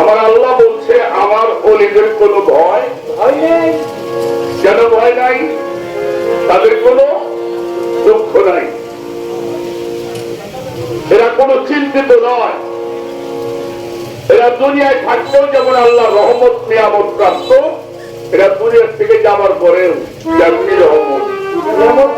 আমার আল্লাহ বলছে, আমার ওলিদের কোনো ভয় নেই। ভয় নাই, তাদের কোনো দুঃখ নাই। এরা কোনো চিন্তিত নয়। এরা দুনিয়ায় থাকতেও যেমন আল্লাহ রহমত, নিয়ামত প্রাপ্ত, এরা দুনিয়ার থেকে যাবার পরেও যেমনি রহমত।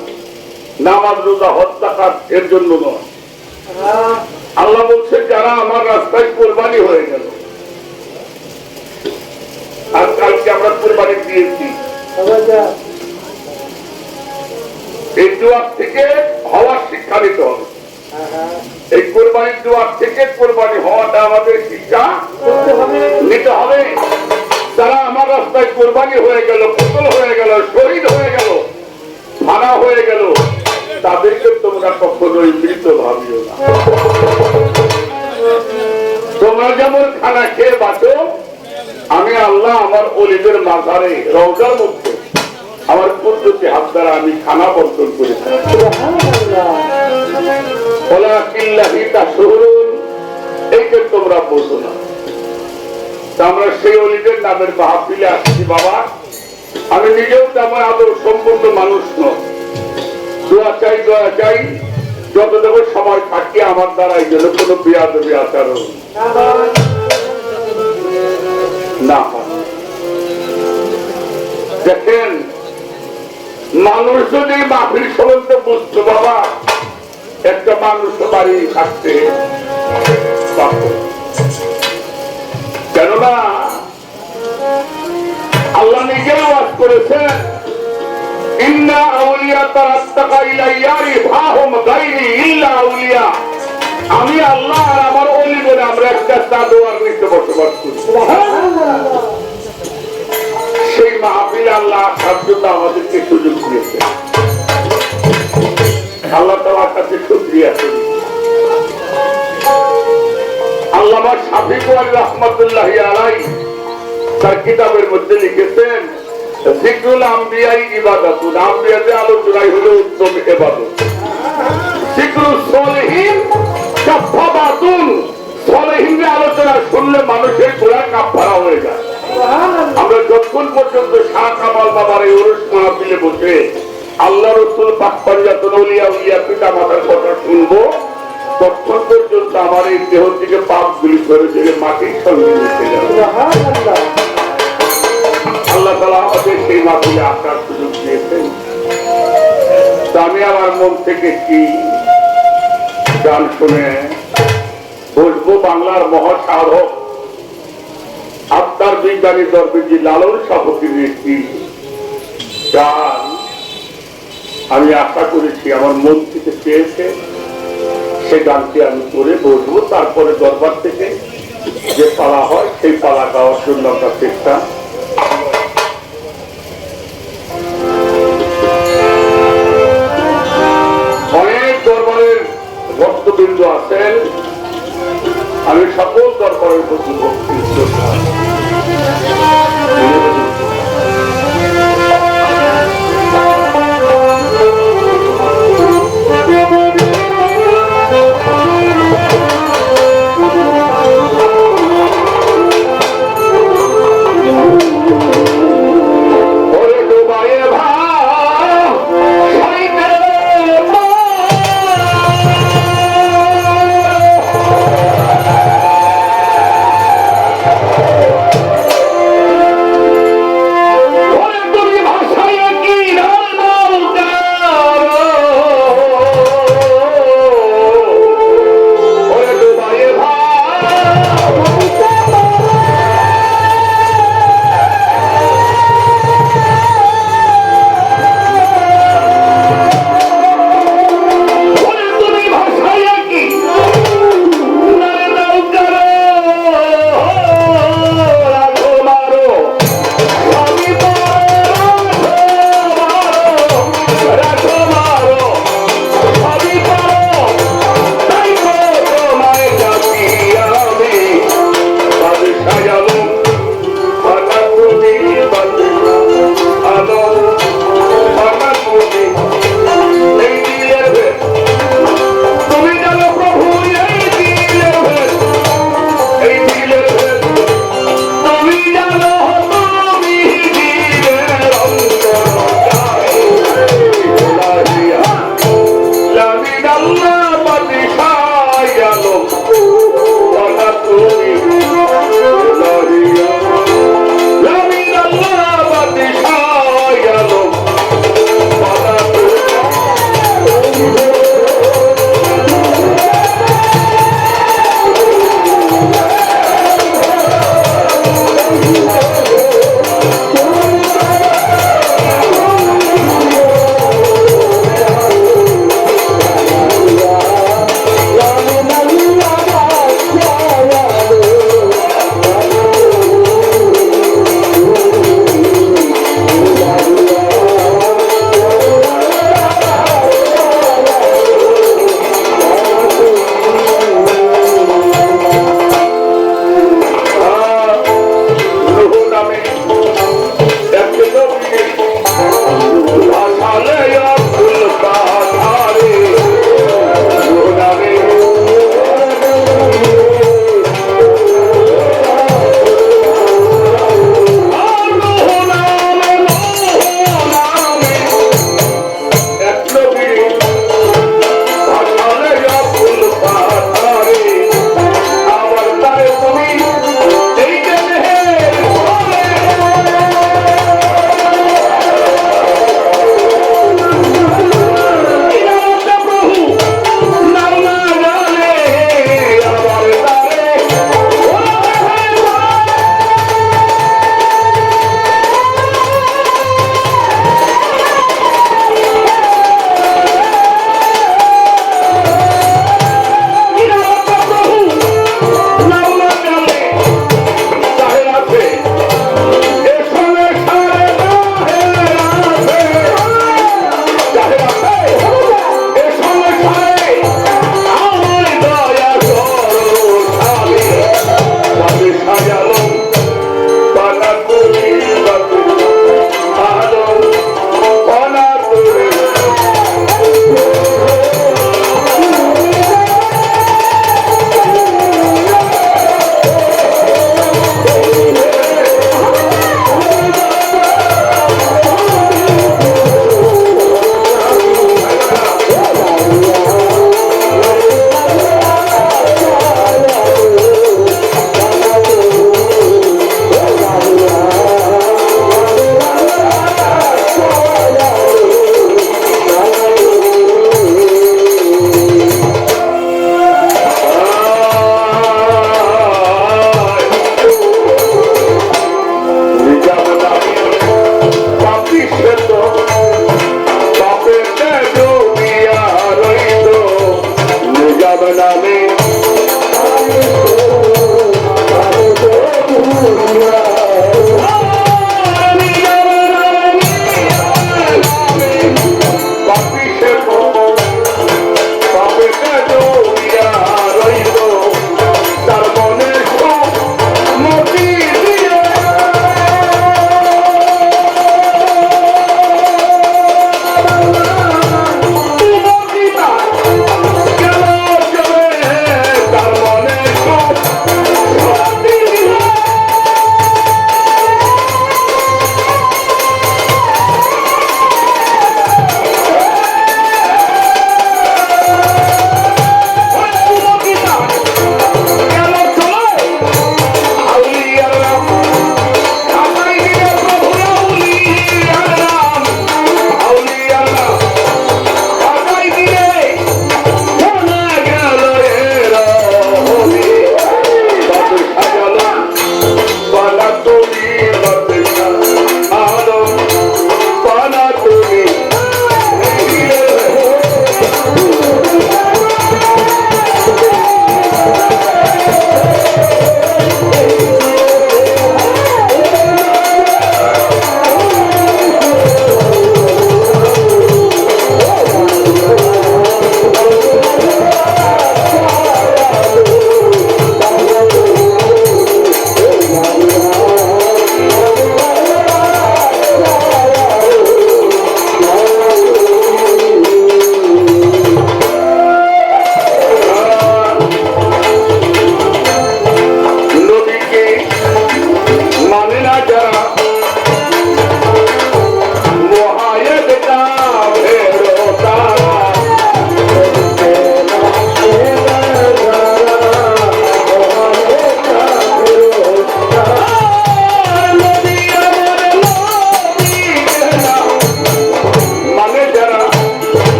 নামাজ রোজা হত্যাকার এর জন্য নয়। আল্লাহ বলছে যারা আমার রাস্তায় কোরবানি হয়ে গেল, আর কালকে আমরা কোরবানি দিয়েছি। এই দুয়ার থেকে হওয়ার শিক্ষা নিতে হবে। এই কোরবানির দুয়ার থেকে কোরবানি হওয়াটা আমাদের শিক্ষা নিতে হবে। তারা আমার রাস্তায় কোরবানি হয়ে গেল, পুতুল হয়ে গেল, শহীদ হয়ে গেল, ফানা হয়ে গেল তাদেরকে তোমরা কখনোই মৃত ভাবিও না। তোমরা যেমন খানা খেয়ে বাঁচো, আমি আল্লাহ আমার অলিদের মাথারে রওজার মধ্যে আমার কুদ্রতি হাত দ্বারা আমি খানা বর্তন করে থাকি। তাশহুরুন তোমরা বোঝো না। আমরা সেই অলিদের নামের মাহফিলে আসছি, বাবা। আমি নিজেও তেমন আদর সম্পূর্ণ মানুষ নয় দোয়া চাই দোয়া চাই। যতটুকু সময় থাকি আমার দ্বারা, এই জন্য কোনো বিয়াদবি আচরণ না। দেখেন, মানুষ যদি মাফির সম্বন্ধে বুঝতো, বাবা, একটা মানুষ বাড়ি থাকতে কেননা, আল্লাহ নিজেও বাস করেছেন ইন্না আউলিয়া গায়রি ইল্লা আউলিয়া। আমি আল্লাহ আর আমার অলি বলে আমরা একটা চাদোয়ার নিতে বসবাস করি। সেই মাহফিল আল্লাহ জন্য আমাদেরকে সুযোগ দিয়েছে। আল্লাহ তালার কাছে শুক্রিয়া করি। শাফিকুল রহমতুল্লাহ আলাই তার কিতাবের মধ্যে লিখেছেন জিক্রুল আম্বিয়াই ইবাদত আম্বিয়াতে আলোচনাই হলো উত্তম ইবাদত জিক্রুল সলিহীন কাফাবাতুন সলিহীনের আলোচনা শুনলে মানুষের গোড়া কাফারা হয়ে যায়। আমরা যতক্ষণ পর্যন্ত শাহ কামাল বাবার এই ওরস মাহফিলে বসে আল্লাহ রসুল পাকপারিয়াতন উলিয়া উলিয়া পিতা মাতার কথা শুনব ততক্ষণ পর্যন্ত আমার এই দেহ থেকে পাপ গুলি করে মাটির সঙ্গে মিশে যাবে। আল্লাহ তালা আমাদের সেই মাহফিলে আসার সুযোগ দিয়েছেন। আমি আমার মন থেকে কি গান শুনে বসবো বাংলার মহাসাধক আত্মার বিজ্ঞানী দরবেজি লালন সাহসীর একটি গান। আমি আশা করেছি আমার মন থেকে চেয়েছে, সে গানটি আমি করে বসবো। তারপরে দরবার থেকে যে পালা হয়, সেই পালা গাওয়ার জন্য আমরা চেষ্টা